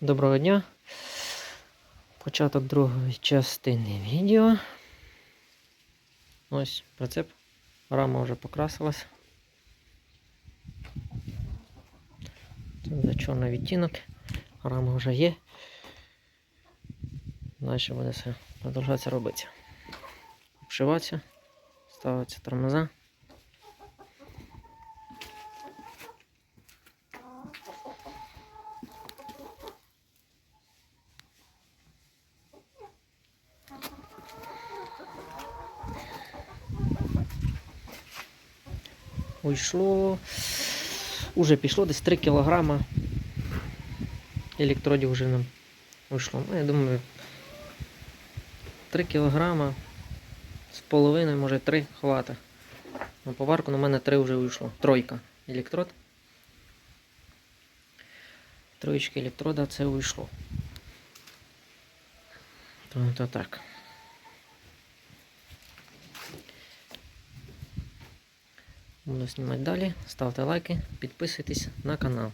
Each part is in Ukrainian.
Доброго дня. Початок другої частини відео. Ось прицеп. Рама вже покрасилась. Це вже чорний відтінок. Рама вже є. Далі буде все продовжуватися робитися. Обшиватися, ставиться тормоза. Уйшло. Уже пішло десь 3 кілограма. Електродів вже нам уйшло. Ну, я думаю, 3 кілограма з половиною, може 3 хвата. На поварку на мене 3 вже уйшло. Тройка електрод. Троєчки електрода це уйшло. То, то так. Буду знімати далі. Ставте лайки, підписуйтесь на канал.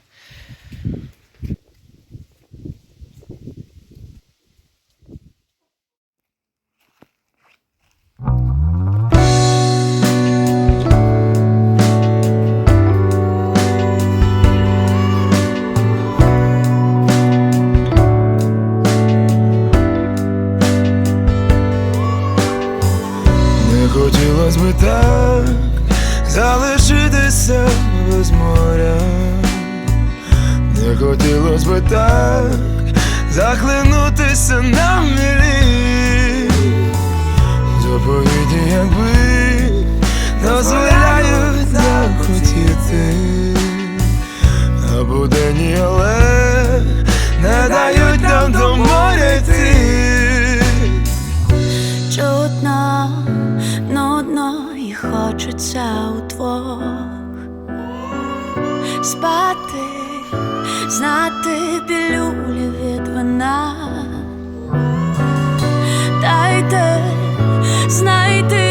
Хочеться удвох спати, знати білюлі від вина. Дайте знайти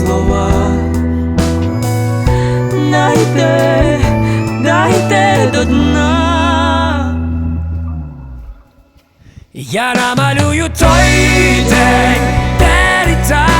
слова. Дайте, дайте до дна. Я намалюю той день, де літаю,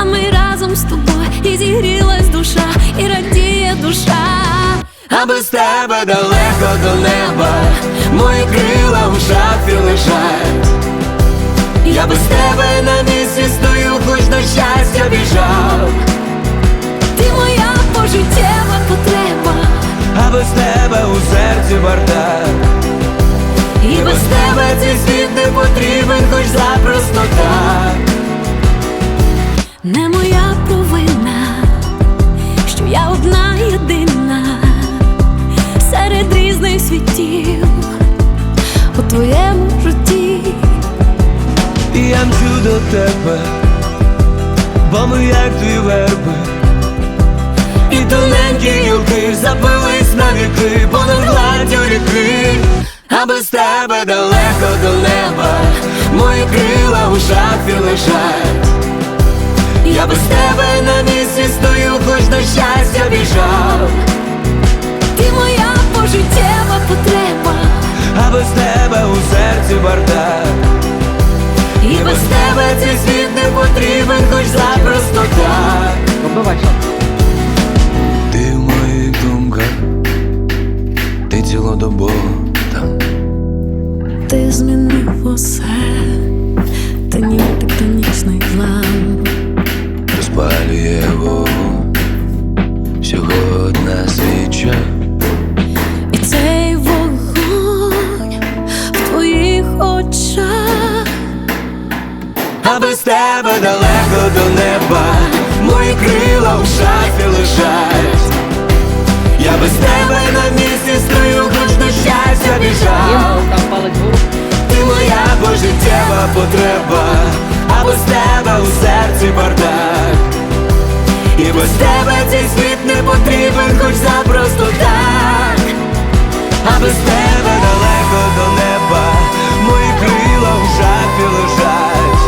А ми разом з тобою і зігрілась душа, і радіє душа. А без тебе далеко до неба, мої крила в шафі лежать. Я без тебе на місці стою, хоч до щастя біжав. Ти моя пожиттєва потреба, А без тебе у серці бардак. і без тебе цей світ не потрібен, хоч запросто так. Моя провина, що я одна єдина серед різних світів у твоєму житті. І я мчу до тебе, бо ми як дві верби. І тоненькі гілки запились на віки, понад гладдю ріки, а без тебе далеко до неба, мої крила у шафі лежать. Я без тебе на місці стою, хоч до щастя біжав, Ти моя пожиттєва потреба, а без тебе у серці бардак. і І без тебе цей світ не потрібен, хоч запросто так. Побивай Ти в моїх думках, ти цілодобово там. ти змінив усе, ти ніби тектонічний злам. Розпалює вогонь, всього одна свіча. І цей вогонь в твоїх очах. А без тебе далеко до неба, мої крила в шафі лежать. Я без тебе на місці стою, хоч до щастя біжав. Ти моя пожиттєва потреба, а без тебе у серці бардак. І без тебе цей світ не потрібен, хоч запросто так. А без тебе далеко до неба, мої крила в шафі лежать.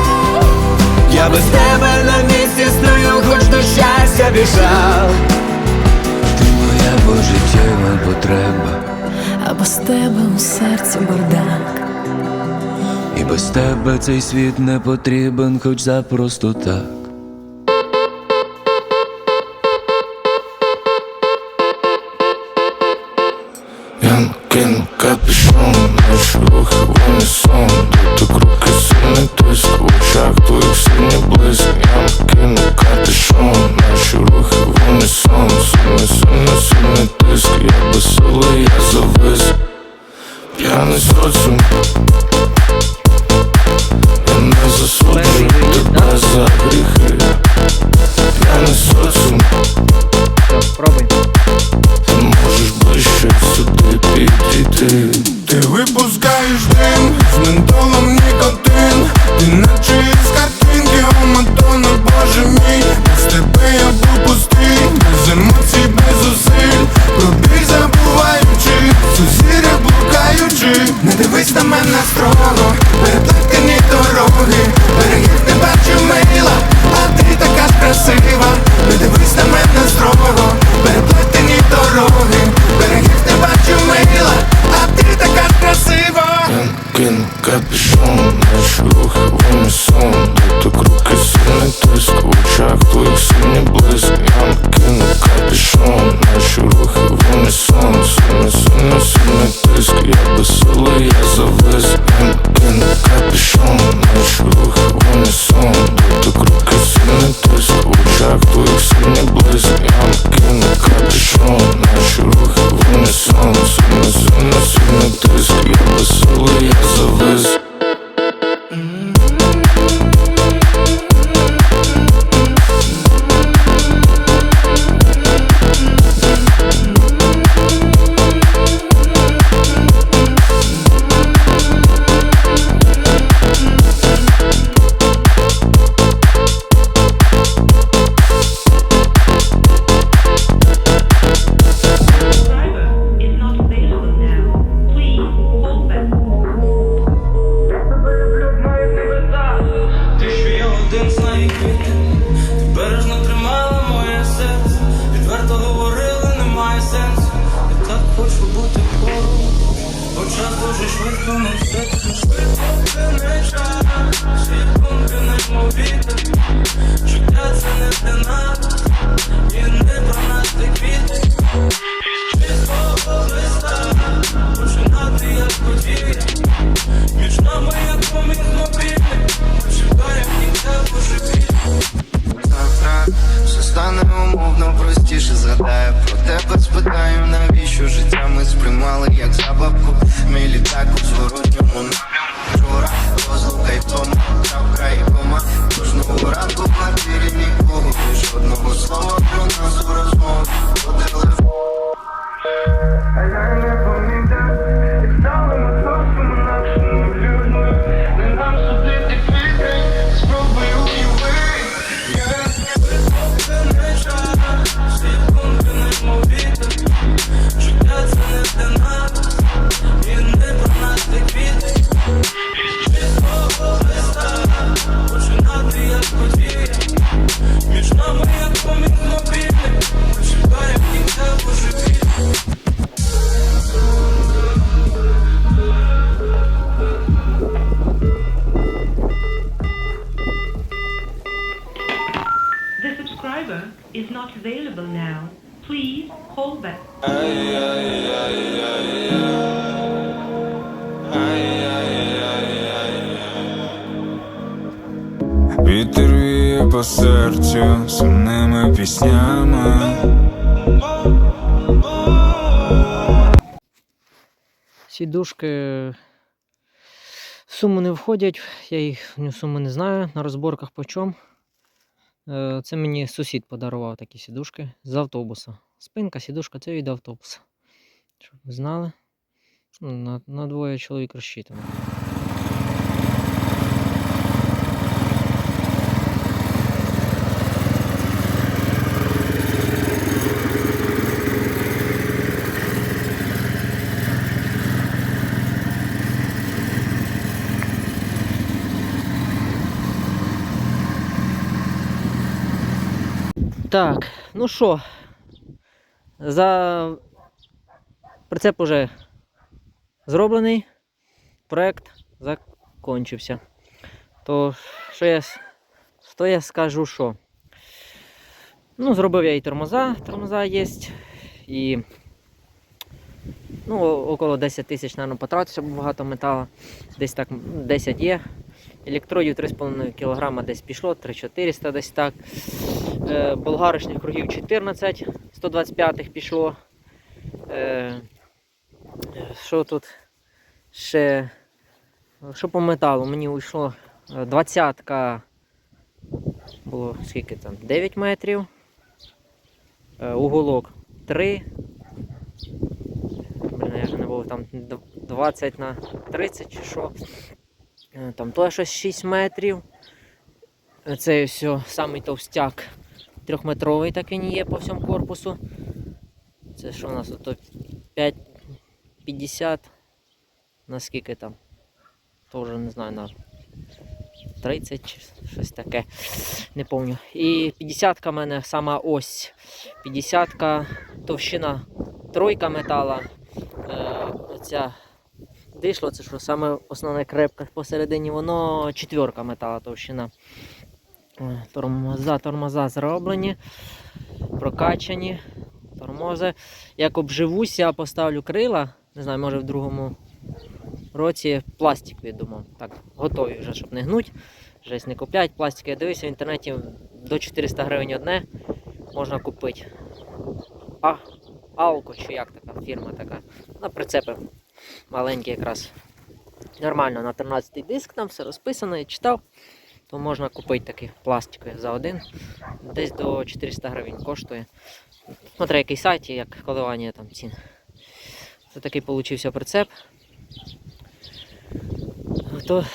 Я без тебе на місці стою, хоч до щастя біжав. Ти моя пожиттєва потреба. А без тебе у серці бардак. І без тебе цей світ не потрібен, хоч запросто так. nuestro. Не все швидко не час, життя це не для нас, стане умовно простіше. Згадаю про тебе, спитаю, навіщо життя ми сприймали як забавку. Мій літак у зворотньому напрямку. Вчора розлука й втома, крапка і кома Кожного ранку в квартирі нікого Жодного слова про нас у розмові. По телефону сумними піснями. Сідушки в суму не входять, я їх ні суму не знаю, на розборках по чому. Е, Це мені сусід подарував такі сідушки з автобуса. Спинка, сідушка це від автобуса. Щоб ви знали. Ну, На, на двоє чоловік розчитано. Так, ну що, за прицеп уже зроблений, проект закончився. То що я, що я скажу, що? Ну, зробив я і тормоза, тормоза є. І ну, около 10 тисяч, мабуть, потратився, бо багато металу. Десь так 10 є. Електродів 3,5 кг десь пішло, 3400 десь так. Е, болгарочних кругів 14, 125 пішло. Е, що тут ще? Що по металу? Мені вийшло 20 було скільки там? 9 метрів. Е, уголок 3. Блін, я вже не був там 20 на 30 чи що. Е, Там теж щось 6 метрів. Е, Це все самий товстяк. Трьохметровий так він є по всьому корпусу. Це що у нас тут 5,50. Наскільки там? Тоже не знаю, на 30 чи щось таке. Не пам'ятаю. І 50-ка в мене сама ось. 50-ка товщина тройка метала. Е, оця дишло, це що саме основне крепка посередині, воно четверка метала товщина. Е, Тормоза, тормоза зроблені, прокачані. Тормози. Як обживуся, поставлю крила. Не знаю, може в другому році пластик віддумав. Так, готові вже, щоб не гнуть. Жесть не купляють пластик. Я дивився в інтернеті до 400 гривень одне можна купити. А, Алко чи як така фірма така. На прицепи маленькі якраз. Нормально на 13 диск там все розписано, я читав. То можна купити такий пластиковий за один. Десь до 400 гривень коштує. Смотри, який сайт як коливання там цін. Це такий получився прицеп. То,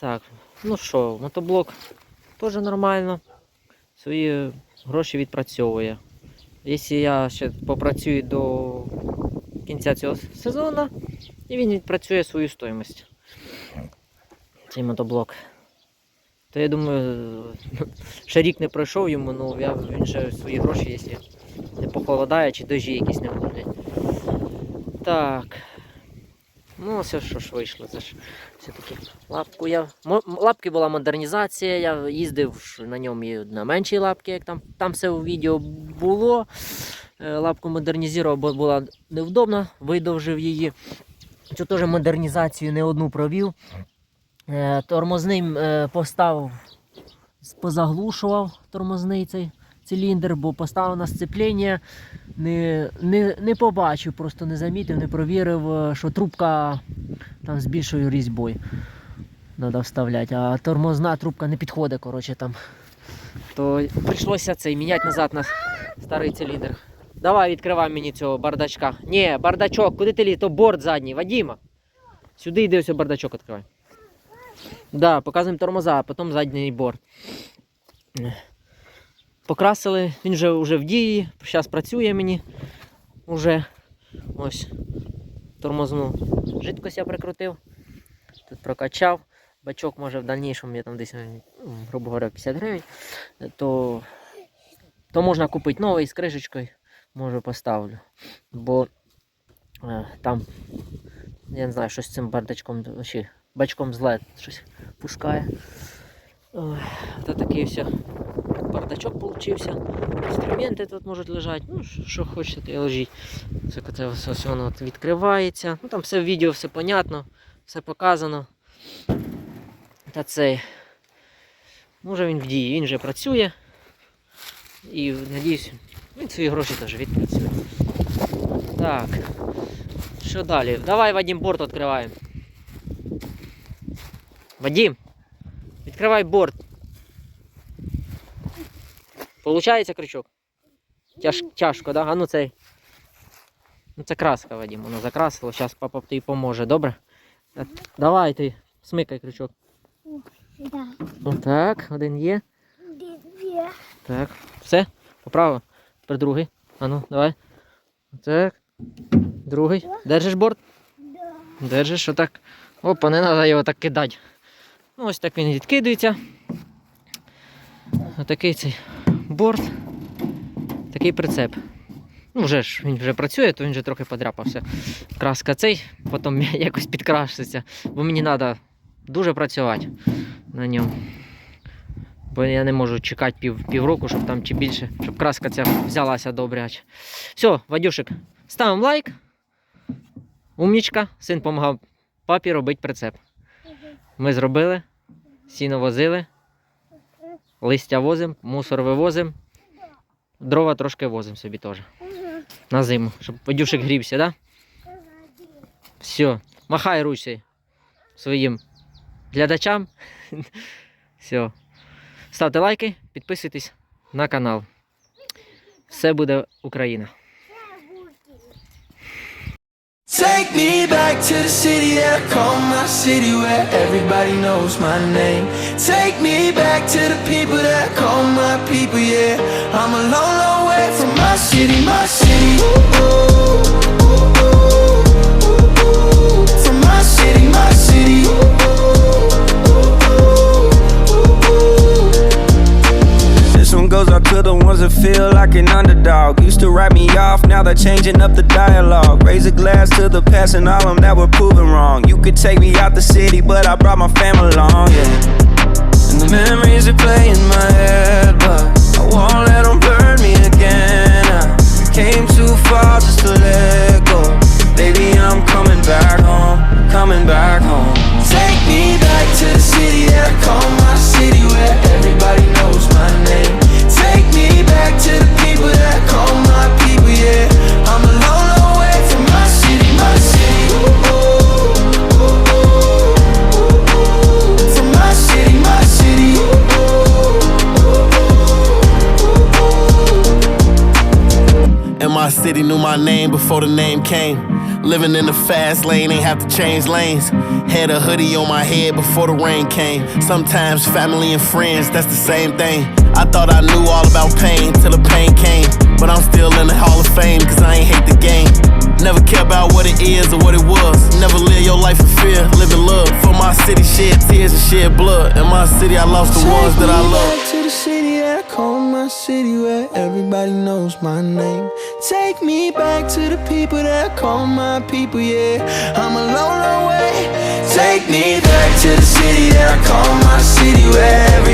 так, ну що, мотоблок теж нормально. Свої гроші відпрацьовує. Якщо я ще попрацюю до кінця цього сезону, і він відпрацює свою стоїмость. Цей мотоблок. То я думаю, ще рік не пройшов йому, ну я, він ще свої гроші, якщо не похолодає, чи дожі якісь не будуть. Так. Ну, все, що ж вийшло. Це ж все-таки лапку я. Лапки була модернізація, я їздив на ньому і на меншій лапці, як там, там все у відео було. Е, Лапку модернізував, бо була невдобна, видовжив її. Цю теж модернізацію не одну провів. Е, Тормозним е, поставив, позаглушував тормозний цей циліндр, бо поставив на сцеплення, не, не, не побачив, просто не замітив, не провірив, що трубка там з більшою різьбою треба вставляти, а тормозна трубка не підходить, коротше там. То прийшлося цей міняти назад на старий циліндр. Давай відкривай мені цього бардачка. Ні, бардачок, куди ти ліз? То борт задній, Вадіма. Сюди йди ось бардачок відкривай. Да, показуємо тормоза, а потім задній борт. Покрасили, він вже, вже в дії, зараз працює мені. Уже ось тормозну жидкость я прикрутив. Тут прокачав. Бачок може в дальнішому я там десь, грубо говоря, 50 гривень. То, то можна купити новий з кришечкою, може поставлю. Бо е, там, я не знаю, що з цим бардачком, чи бачком зле щось пускає. Та такий все. Бардачок получився. Інструменти тут можуть лежати. Ну, що- хочете, і лежіть. Це, це все, все воно відкривається. Ну там все в відео, все понятно, все показано. Та цей. Може він в дії, він вже працює. І надіюсь, він свої гроші теж відпрацює. Так. Що далі? Давай Вадим борт відкриваємо. Вадим, відкривай борт. Получається крючок? Тяж, тяжко, да? А ну цей. Ну це краска, Вадим, воно закрасило. Зараз папа тобі поможе, добре? Так, Давай ти, смикай крючок. Отак, один є. Так, все, поправив. Тепер другий. А ну, давай. Так. Другий. Держиш борт? Держиш, отак. Опа, не треба його так кидати. Ну, ось так він відкидується. Отакий цей борт. Такий прицеп. Ну, вже ж він вже працює, то він вже трохи подряпався. Краска цей, потім якось підкраситься, бо мені треба дуже працювати на ньому. Бо я не можу чекати пів, півроку, щоб там чи більше, щоб краска ця взялася добряче. Все, Вадюшик, ставимо лайк. Умнічка, син допомагав папі робити прицеп. Ми зробили, сіно возили, листя возимо, мусор вивозимо, дрова трошки возимо собі теж. На зиму, щоб Вадюшик грівся? Да? Все, махай ручкою своїм глядачам. Все. Ставте лайки, підписуйтесь на канал. Все буде Україна. Take me back to the city that I call my city where everybody knows my name. Take me back to the people that I call my people, yeah. I'm a long, long way from my city, my city. Ooh, ooh, goes out to the ones that feel like an underdog. Used to write me off, now they're changing up the dialogue. Raise a glass to the past and all them that were proven wrong. You could take me out the city, but I brought my family along, yeah. And the memories replay in my head, but I won't let them burn me again. I came too far just to let go. Baby, I'm coming back home, coming back home. Take me back to the city that I call my my city knew my name before the name came. Living in the fast lane, ain't have to change lanes. Had a hoodie on my head before the rain came. Sometimes family and friends, that's the same thing. I thought I knew all about pain till the pain came. But I'm still in the Hall of Fame, cause I ain't hate the game. Never care about what it is or what it was. Never live your life in fear, live in love. For my city, shed tears and shed blood. In my city, I lost the ones that I love. City where everybody knows my name. Take me back to the people that call my people, yeah. I'm a long, long way. Take me back to the city that I call my city where everybody